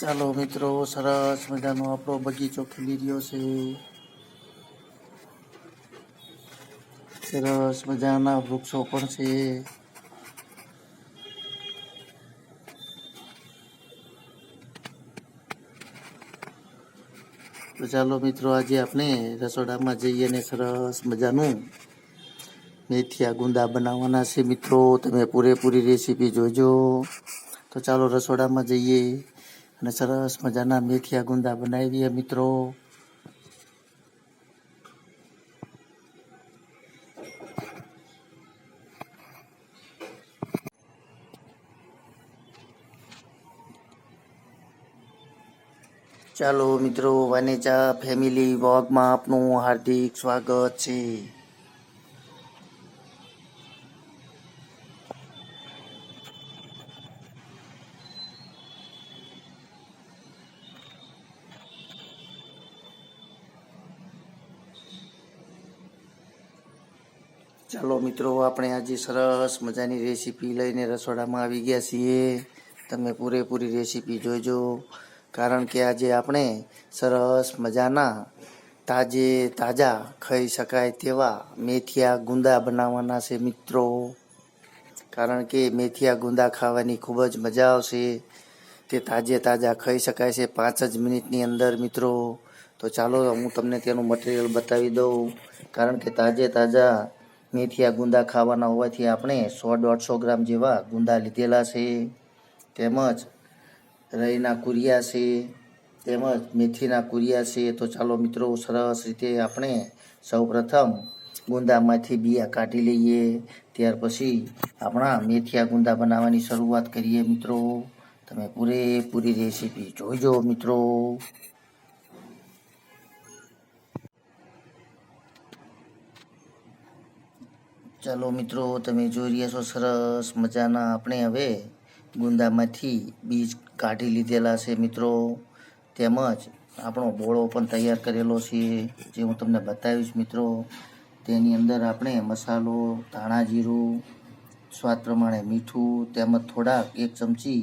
ચાલો મિત્રો, સરસ મજાનો આપણો બગીચો ખીલી રહ્યો છે. સરસ મજાના વૃક્ષો પણ છે. તો ચાલો મિત્રો, આજે આપણે રસોડામાં જઈએ ને સરસ મજાનું મેથીયા ગુંદા બનાવવાના છે મિત્રો. તમે પૂરેપૂરી રેસીપી જોજો. તો ચાલો રસોડામાં જઈએ. અને સરસ મજાના મેથીયા ગુંદા બનાવીએ મિત્રો. ચાલો મિત્રો, વાનેચા ફેમિલી વોગમાં આપનું હાર્દિક સ્વાગત છે. ચાલો મિત્રો, આપણે આજે સરસ મજાની રેસીપી લઈને રસોડામાં આવી ગયા છીએ. તમે પૂરેપૂરી રેસીપી જોઈજો કારણ કે આજે આપણે સરસ મજાના તાજે તાજા ખાઈ શકાય તેવા મેથિયા ગુંદા બનાવવાના છે મિત્રો. કારણ કે મેથિયા ગુંદા ખાવાની ખૂબ જ મજા આવશે. તે તાજે તાજા ખાઈ શકાય છે પાંચ જ મિનિટની અંદર મિત્રો. તો ચાલો હું તમને તેનું મટીરિયલ બતાવી દઉં. કારણ કે તાજે તાજા મેથિયા ગુંદા ખાવાના હોવાથી આપણે સો દોઢસો ગ્રામ જેવા ગુંદા લીધેલા છે. તેમજ રઈના કુરિયા છે, તેમજ મેથીના કુરિયા છે. તો ચાલો મિત્રો, સરસ રીતે આપણે સૌપ્રથમ ગુંદામાંથી બિયા કાઢી લઈએ. ત્યાર પછી આપણા મેથિયા ગુંદા બનાવવાની શરૂઆત કરીએ મિત્રો. તમે પૂરેપૂરી રેસીપી જોઈજો મિત્રો. ચાલો મિત્રો, તમે જોઈ રહ્યા છો સરસ મજાના આપણે હવે ગુંદામાંથી બીજ કાઢી લીધેલા છે મિત્રો. તેમજ આપણો બોળો પણ તૈયાર કરેલો છે, જે હું તમને બતાવીશ મિત્રો. તેની અંદર આપણે મસાલો, ધાણા જીરું, સ્વાદ પ્રમાણે મીઠું, તેમજ થોડાક એક ચમચી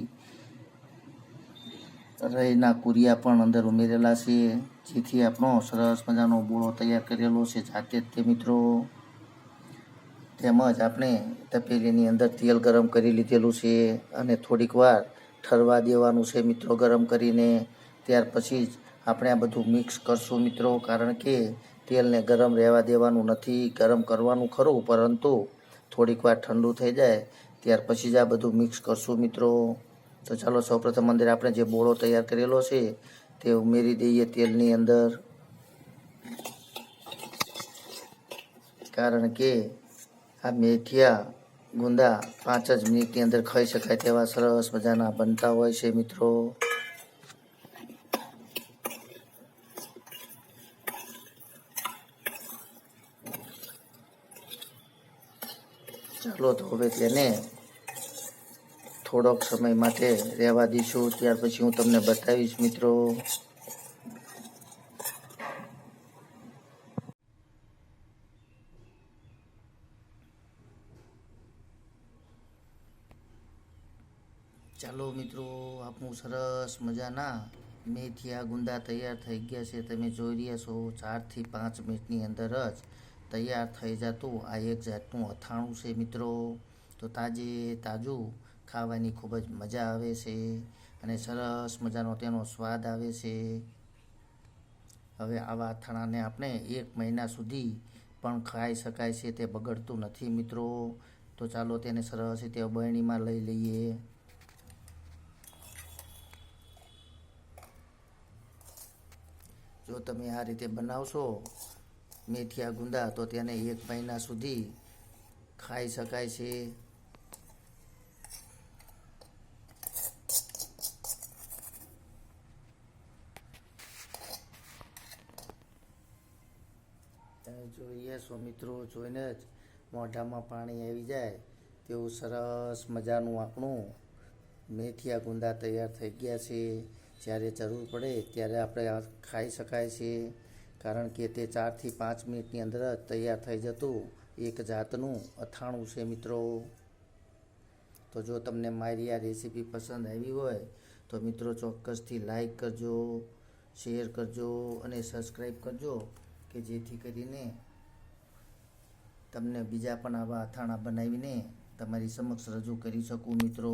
રહીના કુરિયા પણ અંદર ઉમેરેલા છે, જેથી આપણો સરસ મજાનો બોળો તૈયાર કરેલો છે. જાતે જ તે મિત્રો તેમજ આપણે તપેલીની અંદર તેલ ગરમ કરી લીધેલું છે અને થોડીક વાર ઠરવા દેવાનું છે મિત્રો ગરમ કરીને. ત્યાર પછી જ આપણે આ બધું મિક્સ કરશું મિત્રો, કારણ કે તેલને ગરમ રહેવા દેવાનું નથી, ગરમ કરવાનું ખરું, પરંતુ થોડીક વાર ઠંડુ થઈ જાય, ત્યાર પછી જ આ બધું મિક્સ કરશું મિત્રો. તો ચાલો સૌપ્રથમ અંદર આપણે જે બોળો તૈયાર કરેલો છે તે ઉમેરી દઈએ તેલની અંદર. કારણ કે આ મેથિયા ગુંદા પાંચ જ મિનિટની અંદર ખાઈ શકાય તેવા સરસ મજાના બનતા હોય છે મિત્રો. ચાલો તો હવે તેને થોડોક સમય માટે રહેવા દઈશું. ત્યાર પછી હું તમને બતાવીશ મિત્રો. ચાલો મિત્રો આપણું સરસ મજાના મેથીયા ગુંદા તૈયાર થઈ ગયા છે. તમે જોઈ રહ્યા છો, ચારથી પાંચ મિનિટની અંદર જ તૈયાર થઈ જતું આ એક જાતનું અથાણું છે મિત્રો. તો તાજે તાજું ખાવાની ખૂબ જ મજા આવે છે અને સરસ મજાનો તેનો સ્વાદ આવે છે. હવે આવા અથાણાને આપણે એક મહિના સુધી પણ ખાઈ શકાય છે, તે બગડતું નથી મિત્રો. તો ચાલો તેને સરસ રીતે બરણીમાં લઈ લઈએ જો તમે આ રીતે બનાવશો મેથિયા ગુંદા, તો તેને એક મહિના સુધી ખાઈ શકાય છે. જોઈએ છો મિત્રો જોઈને જ મોઢામાં પાણી આવી જાય તેવું સરસ મજાનું આપણું મેથિયા ગુંદા તૈયાર થઈ ગયા છે. જ્યારે જરૂર પડે ત્યારે આપણે ખાઈ શકાય છે. કારણ કે તે ચારથી પાંચ મિનિટની અંદર જ તૈયાર થઈ જતું એક જાતનું અથાણું છે મિત્રો. તો જો તમને મારી આ રેસીપી પસંદ આવી હોય તો મિત્રો ચોક્કસથી લાઈક કરજો, શેર કરજો અને સબસ્ક્રાઈબ કરજો કે જેથી કરીને તમને બીજા પણ આવા અથાણા બનાવીને તમારી સમક્ષ રજૂ કરી શકું મિત્રો.